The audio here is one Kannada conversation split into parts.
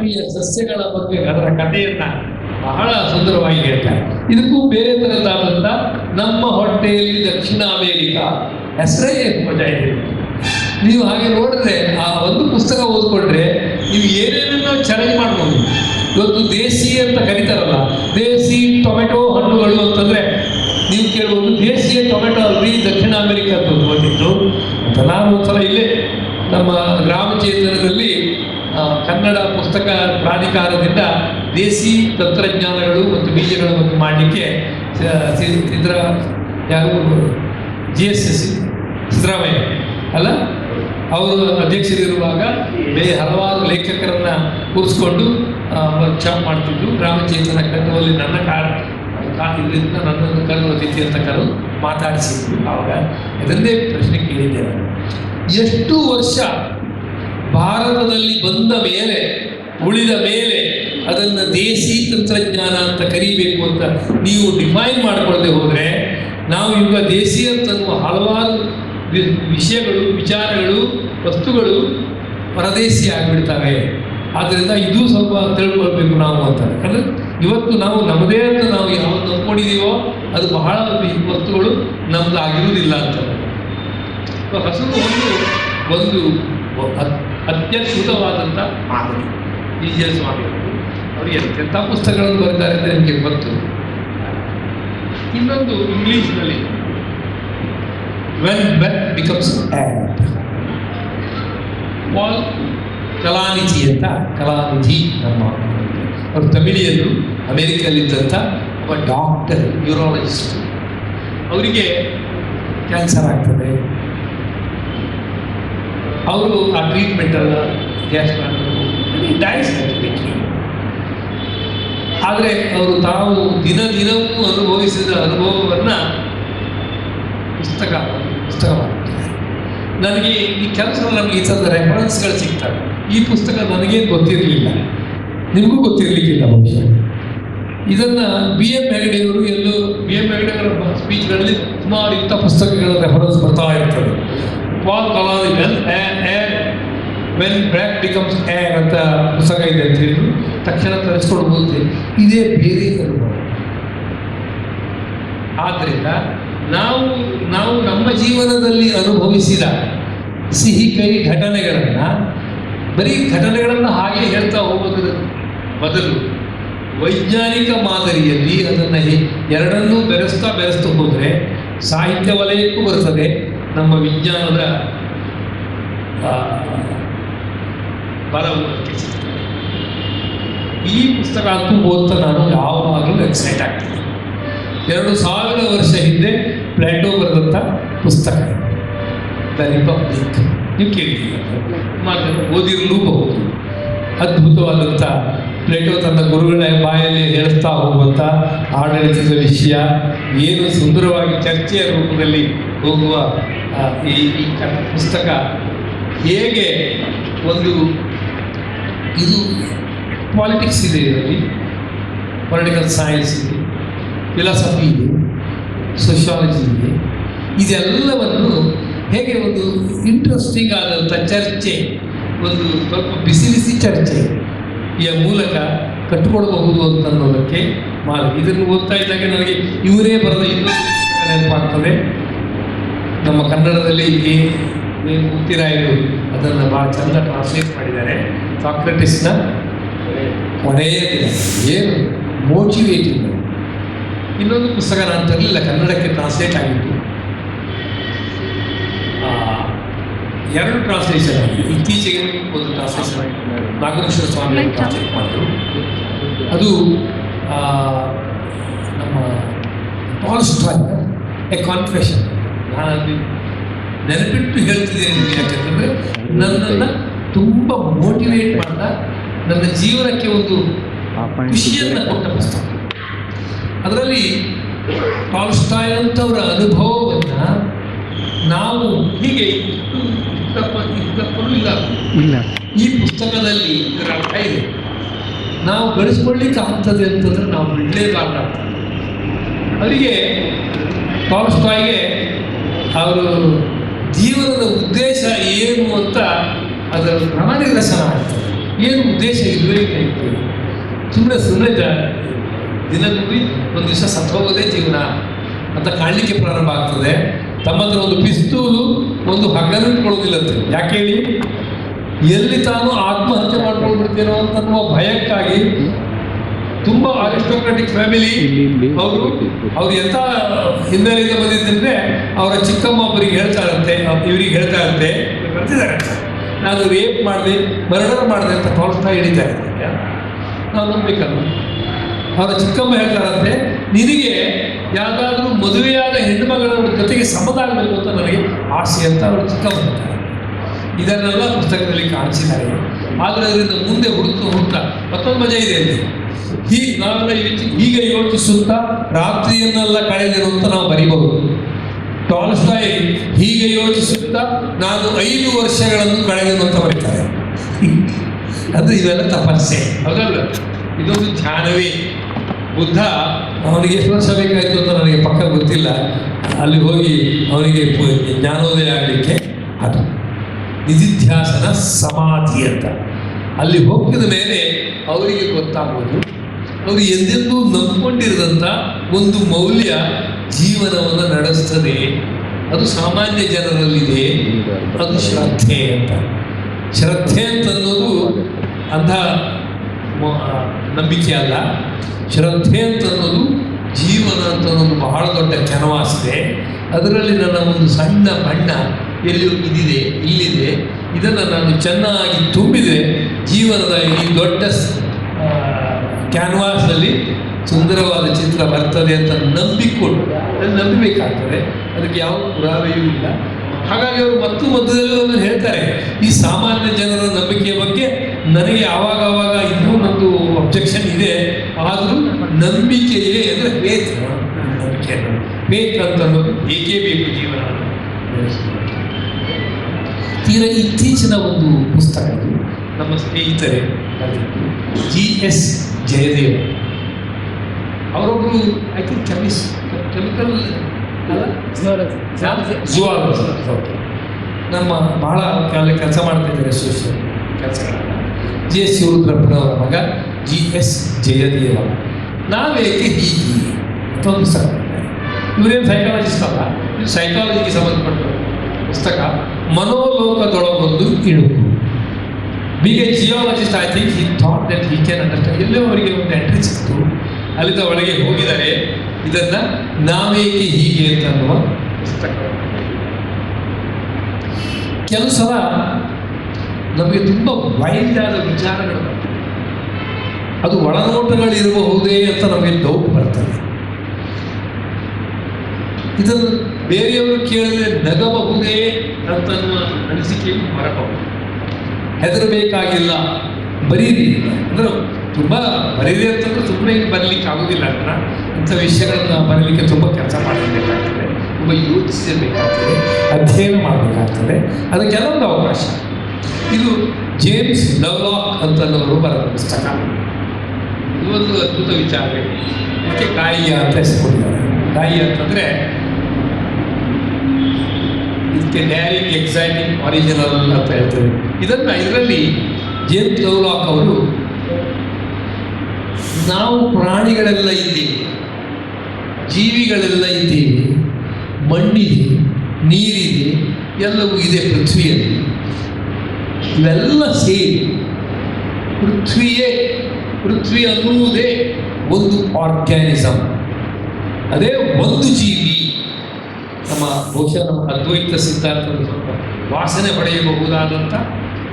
ಜಾತಿಯ ಸಸ್ಯಗಳ ಬಗ್ಗೆ ಅದರ ಕಥೆಯನ್ನ ಬಹಳ ಸುಂದರವಾಗಿ ಹೇಳ್ತಾರೆ. ಇದಕ್ಕೂ ಬೇರೆ ತರದಾದಂತ ನಮ್ಮ ಹೊಟ್ಟೆಯಲ್ಲಿ ದಕ್ಷಿಣ ಅಮೇರಿಕಾ ಹೆಸರೇ ಮಜಾ ಇದೆ. ನೀವು ಹಾಗೆ ನೋಡಿದ್ರೆ ಆ ಒಂದು ಪುಸ್ತಕ ಓದ್ಕೊಂಡ್ರೆ ನೀವು ಏನೇನೋ ಚಾಲೆಂಜ್ ಮಾಡ್ಬೋದು. ಇವತ್ತು ದೇಸಿ ಅಂತ ಕರೀತಾರಲ್ಲ ದೇಸಿ ಟೊಮೆಟೊ ಹಣ್ಣುಗಳು ಅಂತಂದ್ರೆ ನೀವು ಕೇಳ್ಬೋದು ದೇಸಿಯ ಟೊಮೆಟೊ ಅಲ್ರಿ ದಕ್ಷಿಣ ಅಮೆರಿಕದ್ದು ಬಂದಿದ್ದು ಅಂತ ನಾನು ಒಂದ್ಸಲ ಇಲ್ಲೇ ನಮ್ಮ ಗ್ರಾಮ ಚೇತನದಲ್ಲಿ ಕನ್ನಡ ಪುಸ್ತಕ ಪ್ರಾಧಿಕಾರದಿಂದ ದೇಸಿ ತಂತ್ರಜ್ಞಾನಗಳು ಮತ್ತು ಬೀಜಗಳ ಬಗ್ಗೆ ಮಾಡಲಿಕ್ಕೆ ಇದರ ಯಾರು ಜಿ ಎಸ್ ಎಸ್ ಸಿದ್ದರಾಮಯ್ಯ ಅಲ್ಲ? ಅವರು ಅಧ್ಯಕ್ಷರಿರುವಾಗ ಬೇರೆ ಹಲವಾರು ಲೇಖಕರನ್ನ ಕೂರಿಸ್ಕೊಂಡು ವರ್ಕ್ಶಾಪ್ ಮಾಡ್ತಿದ್ರು. ಗ್ರಾಮ ಚೇತನ ಕಟ್ಟುವಲ್ಲಿ ನನ್ನ ಕಾರ್ ಇದರಿಂದ ನನ್ನನ್ನು ಕರೆದು ಅತಿಥಿ ಅಂತ ಕರೆದು ಮಾತಾಡಿಸಿದ್ರು. ಆವಾಗ ಅದನ್ನೇ ಪ್ರಶ್ನೆ ಕೇಳಿದ್ದೇನೆ ಎಷ್ಟು ವರ್ಷ ಭಾರತದಲ್ಲಿ ಬಂದ ಮೇಲೆ, ಉಳಿದ ಮೇಲೆ ಅದನ್ನು ದೇಸಿ ತಂತ್ರಜ್ಞಾನ ಅಂತ ಕರಿಬೇಕು ಅಂತ ನೀವು ಡಿಫೈನ್ ಮಾಡ್ಕೊಳ್ಳದೆ ಹೋದರೆ, ನಾವು ಈಗ ದೇಸಿ ಅಂತನ್ನುವ ಹಲವಾರು ವಿಷಯಗಳು, ವಿಚಾರಗಳು, ವಸ್ತುಗಳು ಪರದೇಶಿ ಆಗಿಬಿಡ್ತವೆ. ಆದ್ದರಿಂದ ಇದು ಸ್ವಲ್ಪ ತಿಳ್ಕೊಳ್ಬೇಕು ನಾವು ಅಂತ. ಯಾಕಂದರೆ ಇವತ್ತು ನಾವು ನಮ್ಮದೇ ಅಂತ ನಾವು ಯಾವ್ದು ನೋಡ್ಕೊಂಡಿದ್ದೀವೋ ಅದು ಬಹಳ ವಸ್ತುಗಳು ನಮ್ದು ಆಗಿರುವುದಿಲ್ಲ ಅಂತ ಹಸಿರು ಒಂದು ಒಂದು ಅತ್ಯದ್ಭುತವಾದಂಥ ಮಾದರಿ ಡಿ ಸ್ವಾಮಿಗಳು ಅವರು ಎಂತೆಂಥ ಪುಸ್ತಕಗಳನ್ನು ಬರೆದಿದ್ದಾರೆ ಅಂತ ನಿಮಗೆ ಗೊತ್ತು? ಇನ್ನೊಂದು ಇಂಗ್ಲೀಷ್ನಲ್ಲಿ when bet becomes pal Kalanidhi ಅಂತ ಕಲಾನಿಧಿ ನಮ್ಮ ಅವರು ತಮಿಳಿಯರು ಅಮೇರಿಕಲ್ಲಿದ್ದಂಥ ಒಬ್ಬ ಡಾಕ್ಟರ್ ನ್ಯೂರಾಲಜಿಸ್ಟ್ ಅವರಿಗೆ ಕ್ಯಾನ್ಸರ್ ಆಗ್ತದೆ. ಅವರು ಆ ಟ್ರೀಟ್ಮೆಂಟ್ ಅಲ್ಲ ಗ್ಯಾಸ್ ಡೈಸ್ ಆದರೆ ಅವರು ತಾವು ದಿನ ದಿನವೂ ಅನುಭವಿಸಿದ ಅನುಭವವನ್ನು ಪುಸ್ತಕ ಪುಸ್ತಕ ನನಗೆ ಈ ಕೆಲಸದಲ್ಲಿ ನಮಗೆ ಈ ಥರದ ರೆಫರೆನ್ಸ್ಗಳು ಸಿಗ್ತವೆ. ಈ ಪುಸ್ತಕ ನನಗೇನು ಗೊತ್ತಿರಲಿಲ್ಲ. ನಿಮಗೂ ಗೊತ್ತಿರಲಿಕ್ಕಿಲ್ಲ ಬಹುಶಃ. ಇದನ್ನು ಬಿ ಎಂ ಹೆಗಡೆಯವರು ಎಲ್ಲೂ ಬಿ ಎಂ ಹೆಗಡೆಯವರ ಸ್ಪೀಚ್ಗಳಲ್ಲಿ ಸುಮಾರು ಇಂಥ ಪುಸ್ತಕಗಳ ರೆಫರೆನ್ಸ್ ಬರ್ತಾ ಇರ್ತದೆ. ವೆನ್ ಬ್ರ್ಯಾಕ್ ಬಿಕಮ್ಸ್ ಏರ್ ಅಂತ ಪುಸ್ತಕ ಇದೆ ಅಂತ ಹೇಳಿದ್ರು, ತಕ್ಷಣ ತರಿಸ್ಕೊಂಡು ಹೋಗುತ್ತೆ ಇದೇ ಬೇರೆ ಅನುಭವ ಆದ್ದರಿಂದ ನಾವು ನಾವು ನಮ್ಮ ಜೀವನದಲ್ಲಿ ಅನುಭವಿಸಿದ ಸಿಹಿ ಕೈ ಘಟನೆಗಳನ್ನು, ಬರೀ ಘಟನೆಗಳನ್ನು ಹಾಗೆ ಹೇಳ್ತಾ ಹೋಗೋದ್ರ ಬದಲು ವೈಜ್ಞಾನಿಕ ಮಾದರಿಯಲ್ಲಿ ಅದನ್ನು ಎರಡನ್ನೂ ಬೆರೆಸ್ತಾ ಬೆರೆಸ್ತಾ ಹೋದರೆ ಸಾಹಿತ್ಯ ವಲಯಕ್ಕೂ ಬರ್ತದೆ ನಮ್ಮ ವಿಜ್ಞಾನದ ಆ, ಬಲವು ಈ ಪುಸ್ತಕ ಅಂತೂ ಓದ್ತಾ ನಾನು ಯಾವಾಗಲೂ ಎಕ್ಸೈಟ್ ಆಗ್ತೀನಿ. ಎರಡು ಸಾವಿರ ವರ್ಷ ಹಿಂದೆ ಪ್ಲಾಟೋ ಬರೆದಂಥ ಪುಸ್ತಕ. ದ ರಿಪಬ್ಲಿಕ್ ನೀವು ಕೇಳಿದ್ದೀರ ಓದಿರಲೂಬಹುದು. ಅದ್ಭುತವಾದಂಥ ಪ್ಲೇಟೋ ತನ್ನ ಗುರುಗಳ ಬಾಯಲ್ಲಿ ಹೇಳಿಸ್ತಾ ಹೋಗುವಂಥ ಆಡಳಿತದ ವಿಷಯ ಏನು ಸುಂದರವಾಗಿ ಚರ್ಚೆಯ ರೂಪದಲ್ಲಿ ಹೋಗುವ ಈ ಪುಸ್ತಕ ಹೇಗೆ ಒಂದು ಇದು ಪಾಲಿಟಿಕ್ಸ್ ಇದೆ ಇದರಲ್ಲಿ ಪೊಲಿಟಿಕಲ್ ಸೈನ್ಸ್ ಇದೆ ಫಿಲಾಸಫಿ ಇದೆ ಸೋಷಿಯಾಲಜಿ ಇದೆ. ಇದೆಲ್ಲವನ್ನು ಹೇಗೆ ಒಂದು ಇಂಟ್ರೆಸ್ಟಿಂಗ್ ಆದಂಥ ಚರ್ಚೆ, ಒಂದು ಸ್ವಲ್ಪ ಬಿಸಿ ಬಿಸಿ ಚರ್ಚೆ ಈ ಮೂಲಕ ಕಟ್ಟಿಕೊಡಬಹುದು ಅಂತ ಅನ್ನೋದಕ್ಕೆ ಮಾಲ್ ಇದನ್ನು ಓದ್ತಾ ಇದ್ದಾಗ ನನಗೆ ಇವರೇ ಬರೆದ ಇನ್ನೊಂದು ನೆನಪಾಗ್ತದೆ. ನಮ್ಮ ಕನ್ನಡದಲ್ಲಿ ಮುಕ್ತಿರಾಯರು ಅದನ್ನು ಭಾಳ ಚಂದ ಟ್ರಾನ್ಸ್ಲೇಟ್ ಮಾಡಿದ್ದಾರೆ. ಸಾಕ್ರೆಟಿಸ್ನ ಕೊನೆಯ ದಿನ. ಏನು? ಮೋಟಿವೇಟಿಂಗ್ ಇನ್ನೊಂದು ಪುಸ್ತಕ ನಾನು ತರಲಿಲ್ಲ, ಕನ್ನಡಕ್ಕೆ ಟ್ರಾನ್ಸ್ಲೇಟ್ ಆಗಿತ್ತು. ಎರಡು ಟ್ರಾನ್ಸ್ಲೇಷನ್ ಆಗಿದೆ. ಇತ್ತೀಚೆಗೆ ಒಂದು ಟ್ರಾನ್ಸ್ಲೇಷನ್ ಆಗಿದೆ. ನಾಗರೇಶ್ವರ ಸ್ವಾಮಿ ಟ್ರಾನ್ಸ್ಲೇಟ್ ಮಾಡಿದ್ರು. ಅದು ನಮ್ಮ ನಮ್ಮ ಟಾಲ್ಸ್ಟಾಯ್ ಎ ಕಾನ್ಫೆಷನ್ ನಾನು ನೆನಪಿಟ್ಟು ಹೇಳ್ತಿದ್ದೇನೆ ನಿಮ್ಗೆ ಯಾಕಂತಂದ್ರೆ ನನ್ನನ್ನು ತುಂಬ ಮೋಟಿವೇಟ್ ಮಾಡ್ತಾ ನನ್ನ ಜೀವನಕ್ಕೆ ಒಂದು ಖುಷಿಯನ್ನು ಕೊಟ್ಟ ಪುಸ್ತಕ. ಅದರಲ್ಲಿ ಟಾಲ್ಸ್ಟಾಯ್ ಅಂತವರ ಅನುಭವವನ್ನು ನಾವು ಹೀಗೆ ಇಲ್ಲ. ಈ ಪುಸ್ತಕದಲ್ಲಿ ಇದರ ಅರ್ಥ ಇದೆ. ನಾವು ಗಳಿಸ್ಕೊಳ್ಳಿಕ್ಕೆ ಆಗ್ತದೆ ಅಂತಂದ್ರೆ ನಾವು ಬಿಡಲೇಬಾರ್ದ ಅವರಿಗೆ ಟಾಲ್ಸ್ಟಾಯ್ಗೆ ಅವರು ಜೀವನದ ಉದ್ದೇಶ ಏನು ಅಂತ ಅದರ ರಸನ ಆಗ್ತದೆ ಏನು ಉದ್ದೇಶ ಇತ್ತು? ಸುಮ್ಮನೆ ಸುಮ್ಮನೆ ದಿನದಲ್ಲಿ ಒಂದು ದಿವಸ ಸತ್ತೋಗೋದೇ ಜೀವನ. ಅಂತ ಕಾಣಲಿಕ್ಕೆ ಪ್ರಾರಂಭ ಆಗ್ತದೆ. ತಮ್ಮ ಹತ್ರ ಒಂದು ಪಿಸ್ತೂಲು, ಒಂದು ಹಗ್ಗನೂ ಇಟ್ಕೊಳ್ಳೋದಿಲ್ಲಂತೆ. ಯಾಕೆ ಹೇಳಿ? ಎಲ್ಲಿ ತಾನು ಆತ್ಮಹತ್ಯೆ ಮಾಡ್ಕೊಂಡ್ಬಿಡ್ತೇನೋ ಅಂತ ಭಯಕ್ಕಾಗಿ ತುಂಬಾ ಅರಿಸ್ಟೋಕ್ರಾಟಿಕ್ ಫ್ಯಾಮಿಲಿ ಅವರು ಅವ್ರು ಎಂತ ಹಿನ್ನೆಲೆಯಿಂದ ಬಂದಿದ್ದಂದ್ರೆ ಅವರ ಚಿಕ್ಕಮ್ಮ ಒಬ್ಬರಿಗೆ ಹೇಳ್ತಾ ಇರುತ್ತೆ ಇವರಿಗೆ ಹೇಳ್ತಾ ಇರುತ್ತೆ ಬರ್ತಿದ್ದಾರೆ. ನಾನು ರೇಪ್ ಮಾಡಿದೆ ಮರ್ಡರ್ ಮಾಡಿದೆ ಅಂತ ತೋರಿಸ್ತಾ ಹಿಡಿತಾ ಇದ್ದಾರೆ ನಾವು ನಂಬಬೇಕಲ್ಲ ಅವರ ಚಿಕ್ಕಮ್ಮ ಹೇಳ್ತಾರಂತೆ ನಿನಗೆ ಯಾವುದಾದ್ರೂ ಮದುವೆಯಾದ ಹೆಣ್ಣುಮಗಳ ಜೊತೆಗೆ ಸಮದಾಗಬೇಕು ಅಂತ ನನಗೆ ಆಸೆ ಅಂತ ಅವರು ಚಿಕ್ಕಮ್ಮ ಹೇಳ್ತಾರೆ ಇದನ್ನೆಲ್ಲ ಪುಸ್ತಕದಲ್ಲಿ ಕಾಣಿಸಿದ್ದಾರೆ. ಆದರೆ ಅದರಿಂದ ಮುಂದೆ ಹುಡುಕು ಹುಡ್ತಾ ಮತ್ತೊಂದು ಮಜಾ ಇದೆ ಅಲ್ಲಿ. ಹೀಗೆ ನಾವೆಲ್ಲ ಈಗ ಯೋಚಿಸುತ್ತಾ ರಾತ್ರಿಯನ್ನೆಲ್ಲ ಕಳೆದಿರು ಅಂತ ನಾವು ಬರೀಬಹುದು. ಟಾಲ್ಸ್ಟಾಯ್ ಹೀಗೆ ಯೋಚಿಸುತ್ತಾ ನಾನು ಐದು ವರ್ಷಗಳನ್ನು ಕಳೆದೆನು ಅಂತ ಬರೀತಾರೆ. ಅದು ಇವೆಲ್ಲ ತಪಸ್ಸೆ ಹೌದಲ್ಲ ಇದೊಂದು ಧ್ಯಾನವೇ. ಬುದ್ಧ ಅವನಿಗೆ ಎಷ್ಟು ವರ್ಷ ಬೇಕಾಯಿತು ಅಂತ ನನಗೆ ಪಕ್ಕ ಗೊತ್ತಿಲ್ಲ. ಅಲ್ಲಿ ಹೋಗಿ ಅವನಿಗೆ ಜ್ಞಾನೋದಯ ಆಗಲಿಕ್ಕೆ ಅದು. ನಿಧಿಧ್ಯಾಸನ ಸಮಾಧಿ ಅಂತ. ಅಲ್ಲಿ ಹೋಗಿದ ಮೇಲೆ ಅವರಿಗೆ ಗೊತ್ತಾಗೋದು ಅವರು ಎಂದೆಂದೂ ನಂಬ್ಕೊಂಡಿರದಂಥ ಒಂದು ಮೌಲ್ಯ ಜೀವನವನ್ನು ನಡೆಸ್ತದೆ. ಅದು ಸಾಮಾನ್ಯ ಜನರಲ್ಲಿದೆ. ಅದು ಶ್ರದ್ಧೆ ಅಂತ. ಶ್ರದ್ಧೆ ಅಂತ ಅನ್ನೋದು ಮ- ನಂಬಿಕೆ ಅಲ್ಲ. ಶ್ರದ್ಧೆ ಅಂತ ಅನ್ನೋದು ಜೀವನ ಅಂತ ಅನ್ನೋದು ಬಹಳ ದೊಡ್ಡ ಚನವಾಸಿದೆ ಅದರಲ್ಲಿ ನನ್ನ ಒಂದು ಸಣ್ಣ ಬಣ್ಣ ಎಲ್ಲಿಯೂ ಇದಿದೆ ಇಲ್ಲಿದೆ. ಇದನ್ನು ನಾನು ಚೆನ್ನಾಗಿ ತುಂಬಿದರೆ ಜೀವನದ ಈ ದೊಡ್ಡ ಕ್ಯಾನ್ವಾಸಲ್ಲಿ ಸುಂದರವಾದ ಚಿತ್ರ ಬರ್ತದೆ ಅಂತ ನಂಬಿಕೊಂಡು ಅದನ್ನು ನಂಬಬೇಕಾಗ್ತದೆ. ಅದಕ್ಕೆ ಯಾವ ಪುರಾವೆಯೂ ಇಲ್ಲ. ಹಾಗಾಗಿ ಅವರು ಮತ್ತು ಮಧ್ಯದಲ್ಲಿ ಹೇಳ್ತಾರೆ, ಈ ಸಾಮಾನ್ಯ ಜನರ ನಂಬಿಕೆಯ ಬಗ್ಗೆ ನನಗೆ ಆವಾಗ ಆವಾಗ ಇನ್ನೂ ಒಂದು ಅಬ್ಜೆಕ್ಷನ್ ಇದೆ. ಆದರೂ ನಂಬಿಕೆಯೇ ಅಂದರೆ ಬೇಕು ನಂಬಿಕೆ ಅಂತ ಅನ್ನೋದು ಏಕೆ ಬೇಕು? ತೀರಾ ಇತ್ತೀಚಿನ ಒಂದು ಪುಸ್ತಕ ಇದು. ನಮ್ಮ ಸ್ನೇಹಿತರೆ ಜಿ ಎಸ್ ಜಯದೇವ್. ಅವರೊಬ್ಬರು ಐ ಥಿಂಕ್ ಕೆಮಿಸ್ ಕೆಮಿಕಲ್ ನಮ್ಮ ಬಹಳ ಕಾಲ ಕೆಲಸ ಮಾಡ್ತಿದ್ದಾರೆ ಸೋಷಿಯಲ್ ಕೆಲಸಗಳನ್ನು. ಜಿ ಎಸ್ ಶಿವರುದ್ರಪ್ಪನವರ ಮಗ ಜಿ ಎಸ್ ಜಯದೇವ. ನಾವೇಕೆ ಹೀಗೆ? ಮತ್ತೊಂದು ಪುಸ್ತಕ. ಇವರೇನು ಸೈಕಾಲಜಿಸ್ಟ್ ಅಲ್ಲ? ಸೈಕಾಲಜಿಗೆ ಸಂಬಂಧಪಟ್ಟ ಪುಸ್ತಕ. ಮನೋಲೋಕದೊಳಗೊಂದು ಇಳುಕು ಬಿಗೆ geologist I think he thought that he can understand ಎಲ್ಲೋ ಅವರಿಗೆ ಒಂದು ಎಂಟ್ರಿ ಸಿಕ್ತು ಅಲ್ಲಿಂದ ಒಳಗೆ ಹೋಗಿದ್ದಾರೆ. ಇದನ್ನ ನಾವೇಕೆ ಹೀಗೆ ಅಂತ ಅನ್ನುವ ಪುಸ್ತಕ. ಕೆಲವು ಸಲ ನಮಗೆ ತುಂಬ ವೈಲ್ಡ್ ಆದ ವಿಚಾರಗಳು ಅದು ಅದು ಒಳನೋಟಗಳಿರಬಹುದೇ ಅಂತ ನಮಗೆ ಡೌಟ್ ಬರ್ತದೆ. ಇದನ್ನು ಬೇರೆಯವರು ಕೇಳಿದ್ರೆ ನಗಬಹುದೇ ಅಂತನ್ನುವ ಅನಿಸಿಕೆ ಮರಬಹುದು ಹೆದರಬೇಕಾಗಿಲ್ಲ. ಬರೀರಿ. ಅಂದ್ರೆ ತುಂಬ ಬರೀರಿ ಅಂತಂದ್ರೆ ಸುಮ್ಮನೆ ಬರಲಿಕ್ಕೆ ಆಗೋದಿಲ್ಲ ಅಂತ ಇಂಥ ವಿಷಯಗಳನ್ನ ಬರಲಿಕ್ಕೆ ತುಂಬ ಕೆಲಸ ಮಾಡಬೇಕಾಗ್ತದೆ. ತುಂಬ ಯೋಚಿಸಬೇಕಾಗ್ತದೆ. ಅಧ್ಯಯನ ಮಾಡಬೇಕಾಗ್ತದೆ. ಅದಕ್ಕೆ ಕೆಲವೊಂದು ಅವಕಾಶ. ಇದು ಜೇಮ್ಸ್ ಲವ್ಲಾಕ್ ಅಂತ ಬರೆದ ಪುಸ್ತಕ. ಇದು ಒಂದು ಅದ್ಭುತ ವಿಚಾರ. ಇದಕ್ಕೆ ಕಾಯಿಯ ಅಂತ ಹೆಸರುಕೊಂಡಿದ್ದಾರೆ. ಕಾಯಿ ಅಂತಂದರೆ ಇದಕ್ಕೆ ಡ್ಯಾರಿಂಗ್ ಎಕ್ಸೈಟಿಂಗ್ ಒರಿಜಿನಲ್ ಅಂತ ಹೇಳ್ತೇವೆ ಇದನ್ನು ಇದರಲ್ಲಿ ಜೇನ್ ಲವ್ಲಾಕ್ ಅವರು, ನಾವು ಪ್ರಾಣಿಗಳೆಲ್ಲ ಇದ್ದೀವಿ, ಜೀವಿಗಳೆಲ್ಲ ಇದ್ದೀವಿ, ಮಣ್ಣಿದೆ, ನೀರಿದೆ, ಎಲ್ಲವೂ ಇದೆ ಪೃಥ್ವಿಯಲ್ಲಿ. ಇವೆಲ್ಲ ಸೇರಿ ಪೃಥ್ವಿಯೇ, ಪೃಥ್ವಿ ಅನ್ನುವುದೇ ಒಂದು ಆರ್ಗ್ಯಾನಿಸಮ್ ಅದೇ ಒಂದು ಜೀವಿ. ನಮ್ಮ ಬಹುಶಃ ನಮ್ಮ ಅದ್ವೈತ ಸಿದ್ಧಾಂತದ ಸ್ವಲ್ಪ ವಾಸನೆ ಪಡೆಯಬಹುದಾದಂಥ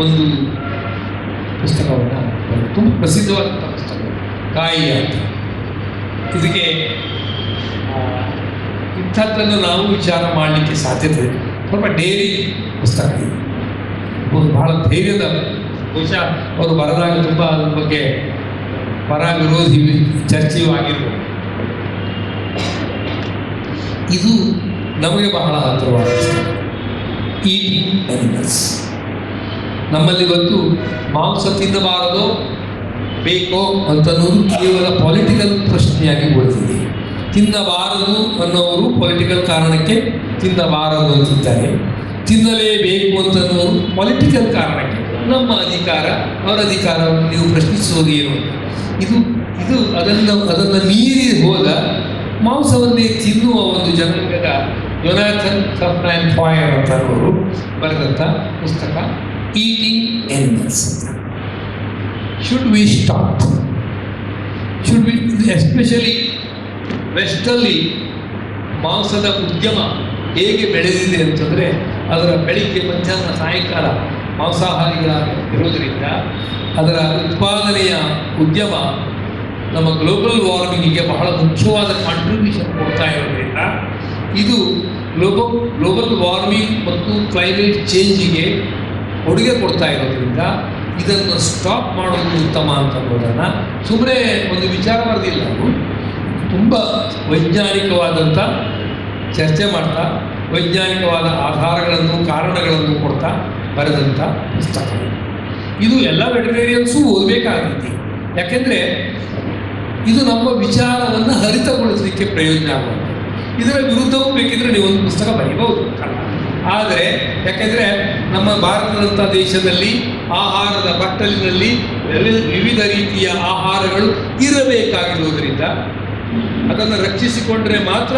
ಒಂದು ಪುಸ್ತಕವನ್ನು ತುಂಬ ಪ್ರಸಿದ್ಧವಾದಂಥ ಪುಸ್ತಕ. ಕಾಯಿ ಅಂತ ಇದಕ್ಕೆ ಇಂಥದ್ದನ್ನು ನಾವು ವಿಚಾರ ಮಾಡಲಿಕ್ಕೆ ಸಾಧ್ಯತೆ ಇದೆ. ಸ್ವಲ್ಪ ಡೇರಿ ಪುಸ್ತಕ ಇದೆ. ಬಹಳ ಧೈರ್ಯದ ಬಹುಶಃ ಅವರು ಬರೆದಾಗ ತುಂಬ ಅದ್ರ ಬಗ್ಗೆ ಪರ ವಿರೋಧಿ ಚರ್ಚೆಯೂ ಆಗಿರ್ಬೋದು. ಇದು ನಮಗೆ ಬಹಳ ಹತ್ತಿರವಾದ ಈ ಅನಿಮಲ್ಸ್ ನಮ್ಮಲ್ಲಿ ಇವತ್ತು ಮಾಂಸ ತಿನ್ನಬಾರದು ಬೇಕೋ ಅಂತನ್ನೋದು ಕೇವಲ ಪೊಲಿಟಿಕಲ್ ಪ್ರಶ್ನೆಯಾಗಿ ಉಳಿದಿದೆ. ತಿನ್ನಬಾರದು ಅನ್ನೋರು ಪೊಲಿಟಿಕಲ್ ಕಾರಣಕ್ಕೆ ತಿನ್ನಬಾರದು ಅಂತಿದ್ದಾರೆ. ತಿನ್ನಲೇಬೇಕು ಅಂತನ್ನೋರು ಪೊಲಿಟಿಕಲ್ ಕಾರಣಕ್ಕೆ. ನಮ್ಮ ಅಧಿಕಾರ, ಅವರ ಅಧಿಕಾರವನ್ನು ನೀವು ಪ್ರಶ್ನಿಸುವುದು ಏನು. ಇದು ಇದು ಅದನ್ನು ಅದನ್ನು ಮೀರಿ ಹೋದ ಮಾಂಸವನ್ನೇ ತಿನ್ನುವ ಒಂದು ಜನಾಂಗದ ಯೊನಾಥನ್ ಸಫ್ರಾನ್ ಫಾಯರ್ ಅಂತ ಅವರು ಬರೆದಂಥ ಪುಸ್ತಕ eating animals should we stop should we especially ವೆಸ್ಟಲ್ಲಿ ಮಾಂಸದ ಉದ್ಯಮ ಹೇಗೆ ಬೆಳೆದಿದೆ ಅಂತಂದರೆ ಅದರ ಬೆಳಿಗ್ಗೆ, ಮಧ್ಯಾಹ್ನ, ಸಾಯಂಕಾಲ ಮಾಂಸಾಹಾರಿಗಳ ಇರೋದರಿಂದ ಅದರ ಉತ್ಪಾದನೆಯ ಉದ್ಯಮ ನಮ್ಮ ಗ್ಲೋಬಲ್ ವಾರ್ಮಿಂಗಿಗೆ ಬಹಳ ಮುಖ್ಯವಾದ ಕಾಂಟ್ರಿಬ್ಯೂಷನ್ ಕೊಡ್ತಾ ಇರೋದ್ರಿಂದ ಇದು ಗ್ಲೋಬಲ್ ಗ್ಲೋಬಲ್ ವಾರ್ಮಿಂಗ್ ಮತ್ತು ಕ್ಲೈಮೇಟ್ ಚೇಂಜಿಗೆ ಕೊಡುಗೆ ಕೊಡ್ತಾ ಇರೋದ್ರಿಂದ ಇದನ್ನು ಸ್ಟಾಪ್ ಮಾಡೋದು ಉತ್ತಮ ಅಂತ ಅನ್ನೋದನ್ನು ಸುಮ್ಮನೆ ಒಂದು ವಿಚಾರ ಬರೆದಿಲ್ಲ ನಾವು ತುಂಬ ವೈಜ್ಞಾನಿಕವಾದಂಥ ಚರ್ಚೆ ಮಾಡ್ತಾ, ವೈಜ್ಞಾನಿಕವಾದ ಆಧಾರಗಳನ್ನು, ಕಾರಣಗಳನ್ನು ಕೊಡ್ತಾ ಬರೆದಂಥ ಪುಸ್ತಕ ಇದು. ಎಲ್ಲ ವೆಟರೇರಿಯನ್ಸು ಓದಬೇಕಾಗೈತಿ ಯಾಕೆಂದರೆ ಇದು ನಮ್ಮ ವಿಚಾರವನ್ನು ಹರಿತಗೊಳಿಸಲಿಕ್ಕೆ ಪ್ರಯೋಜನ ಆಗುತ್ತೆ. ಇದರ ವಿರುದ್ಧವೂ ಬೇಕಿದ್ರೆ ನೀವು ಒಂದು ಪುಸ್ತಕ ಬರೀಬಹುದು. ಆದರೆ, ಯಾಕೆಂದರೆ ನಮ್ಮ ಭಾರತದಂಥ ದೇಶದಲ್ಲಿ ಆಹಾರದ ಬಟ್ಟಲಿನಲ್ಲಿ ವಿವಿಧ ರೀತಿಯ ಆಹಾರಗಳು ಇರಬೇಕಾಗಿರುವುದರಿಂದ ಅದನ್ನು ರಕ್ಷಿಸಿಕೊಂಡ್ರೆ ಮಾತ್ರ